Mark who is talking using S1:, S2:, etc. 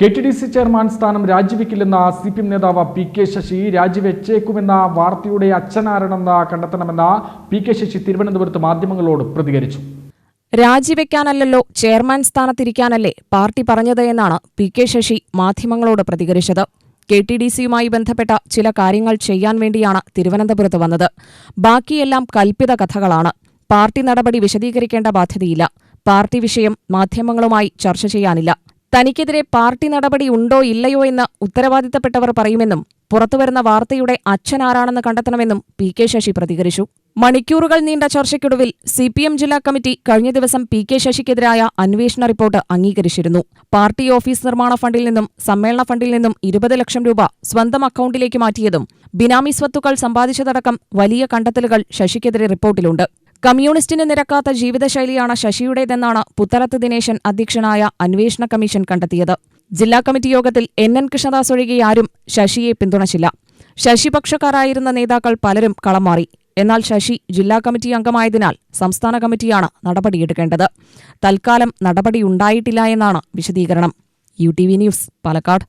S1: K T D C chairman സ്ഥാനം രാജിവെക്കില്ലെന്ന C P M നേതാവ് പി കെ ശശി രാജിവെച്ചേക്കുമെന്ന വാർത്തയുടെ അച്ഛനാരണെന്ന് കണ്ടെത്തണമെന്ന പി കെ ശശി തിരുവനന്തപുരത്ത് മാധ്യമങ്ങളോട് പ്രതികരിച്ചു.
S2: രാജിവെക്കാനല്ലല്ലോ ചെയർമാൻ സ്ഥാനത്തിരിക്കാനല്ലേ പാർട്ടി പറഞ്ഞത് എന്നാണ് പി കെ ശശി മാധ്യമങ്ങളോട് പ്രതികരിച്ചത്. കെ ടി ഡി സിയുമായി ബന്ധപ്പെട്ട ചില കാര്യങ്ങൾ ചെയ്യാൻ വേണ്ടിയാണ് തിരുവനന്തപുരത്ത് വന്നത്. ബാക്കിയെല്ലാം കൽപ്പിത കഥകളാണ്. പാർട്ടി നടപടി വിശദീകരിക്കേണ്ട ബാധ്യതയില്ല. പാർട്ടി വിഷയം മാധ്യമങ്ങളുമായി ചർച്ച ചെയ്യാനില്ല. തനിക്കെതിരെ പാർട്ടി നടപടി ഉണ്ടോ ഇല്ലയോ എന്ന് ഉത്തരവാദിത്തപ്പെട്ടവർ പറയുമെന്നും പുറത്തുവരുന്ന വാർത്തയുടെ അച്ഛനാരാണെന്ന് കണ്ടെത്തണമെന്നും പി കെ ശശി പ്രതികരിച്ചു. മണിക്കൂറുകൾ നീണ്ട ചർച്ചയ്ക്കൊടുവിൽ സി പി എം ജില്ലാ കമ്മിറ്റി കഴിഞ്ഞ ദിവസം പി കെ ശശിക്കെതിരായ അന്വേഷണ റിപ്പോർട്ട് അംഗീകരിച്ചിരുന്നു. പാർട്ടി ഓഫീസ് നിർമ്മാണ ഫണ്ടിൽ നിന്നും സമ്മേളന ഫണ്ടിൽ നിന്നും ഇരുപത് ലക്ഷം രൂപ സ്വന്തം അക്കൌണ്ടിലേക്ക് മാറ്റിയതും ബിനാമി സ്വത്തുക്കൾ സമ്പാദിച്ചതടക്കം വലിയ കണ്ടെത്തലുകൾ ശശിക്കെതിരെ റിപ്പോർട്ടിലുണ്ട്. കമ്മ്യൂണിസ്റ്റിന് നിരക്കാത്ത ജീവിതശൈലിയാണ് ശശിയുടേതെന്നാണ് പുത്തലത്ത് ദിനേശൻ അധ്യക്ഷനായ അന്വേഷണ കമ്മീഷൻ കണ്ടെത്തിയത്. ജില്ലാ കമ്മിറ്റി യോഗത്തിൽ എൻ. എൻ. കൃഷ്ണദാസ് ഒഴികെ ആരും ശശിയെ പിന്തുണച്ചില്ല. ശശിപക്ഷക്കാരായിരുന്ന നേതാക്കൾ പലരും കളം മാറി എന്നാൽ ശശി ജില്ലാ കമ്മിറ്റി അംഗമായതിനാൽ സംസ്ഥാന കമ്മിറ്റിയാണ് നടപടിയെടുക്കേണ്ടത്. തൽക്കാലം നടപടിയുണ്ടായിട്ടില്ല എന്നാണ് വിശദീകരണം. U T V news Palakkad.